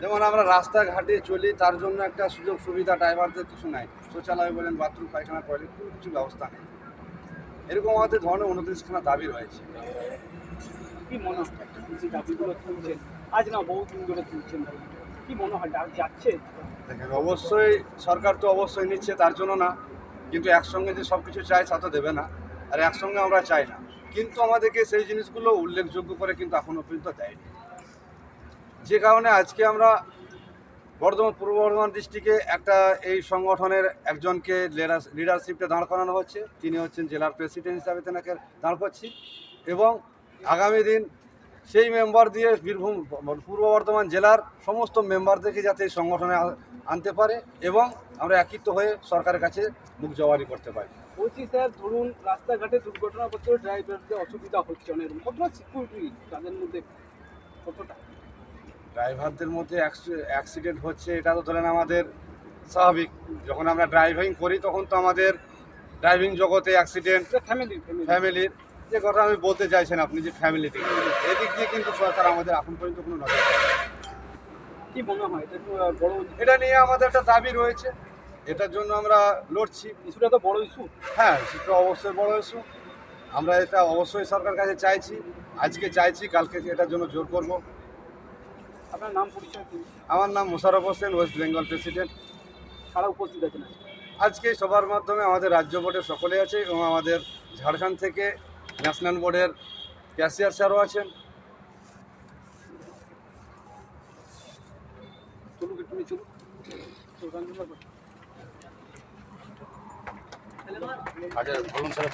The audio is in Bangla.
যেমন আমরা রাস্তাঘাটে চলি তার জন্য একটা সুযোগ সুবিধা ড্রাইভারদের কিছু নাই। শৌচালয় বলেন বাথরুম পায়খানা টয়লেট কোনো কিছু ব্যবস্থা নেই। এরকম আমাদের ধরনের উনত্রিশখানা দাবি রয়েছে। কি মনে হয় দাবিগুলো তুলছেন? আজ না বহুদিন ধরে তুলছেন কি মনে হয় যাচ্ছে? দেখেন অবশ্যই সরকার তো অবশ্যই নিচ্ছে তার জন্য না। কিন্তু একসঙ্গে যে সব কিছু চাই তা তো দেবে না। আর একসঙ্গে আমরা চাই না। কিন্তু আমাদেরকে সেই জিনিসগুলো উল্লেখযোগ্য করে কিন্তু এখনও পর্যন্ত দেয়নি। যে কারণে আজকে আমরা বর্ধমান, পূর্ব বর্ধমান ডিস্ট্রিক্টে একটা এই সংগঠনের একজনকে লিডারশিপে দাঁড় করানো হচ্ছে। তিনি হচ্ছেন জেলার প্রেসিডেন্ট হিসাবে তেনাকে দাঁড় করছি। এবং আগামী দিন সেই মেম্বার দিয়ে বীরভূম, পূর্ব বর্ধমান জেলার সমস্ত মেম্বারদেরকে যাতে এই সংগঠনে আনতে পারে এবং আমরা একিত্ব হয়ে সরকারের কাছে মুখ জবারি করতে পারি। বলছি স্যার, ধরুন রাস্তাঘাটে দুর্ঘটনা করতে ড্রাইভারদের অসুবিধা হচ্ছে, অনেক সিকিউরিটি তাদের মধ্যে কতটা? ড্রাইভারদের মধ্যে অ্যাক্সিডেন্ট হচ্ছে এটা তো ধরেন আমাদের স্বাভাবিক। যখন আমরা ড্রাইভিং করি তখন তো আমাদের ড্রাইভিং জগতে অ্যাক্সিডেন্ট ফ্যামিলি ফ্যামিলি ফ্যামিলির। যে কথা আমি বলতে চাইছেন আপনি যে ফ্যামিলি থেকে এদিক দিয়ে কিন্তু সরকার আমাদের এখন পর্যন্ত কোনো নজর। কি মনে হয়? এটা বড় এটা নিয়ে আমাদের একটা দাবি রয়েছে। এটার জন্য আমরা লড়ছি। ইস্যুটা তো বড় ইস্যু হ্যাঁ সেটা অবশ্যই বড় ইস্যু আমরা এটা অবশ্যই সরকার কাছে চাইছি। আজকে চাইছি কালকে এটার জন্য জোর করব। আপনার নাম পরিচয় আমার নাম Mosharraf Hossain West Bengal president কারা উপস্থিত আছেন? আজকে? সবার মাধ্যমে আমাদের রাজ্য বোর্ডের সকলে আছে এবং আমাদের ঝাড়খণ্ড থেকে ন্যাশনাল বোর্ডের ক্যাশিয়ার স্যারও আছেন। বলুন স্যার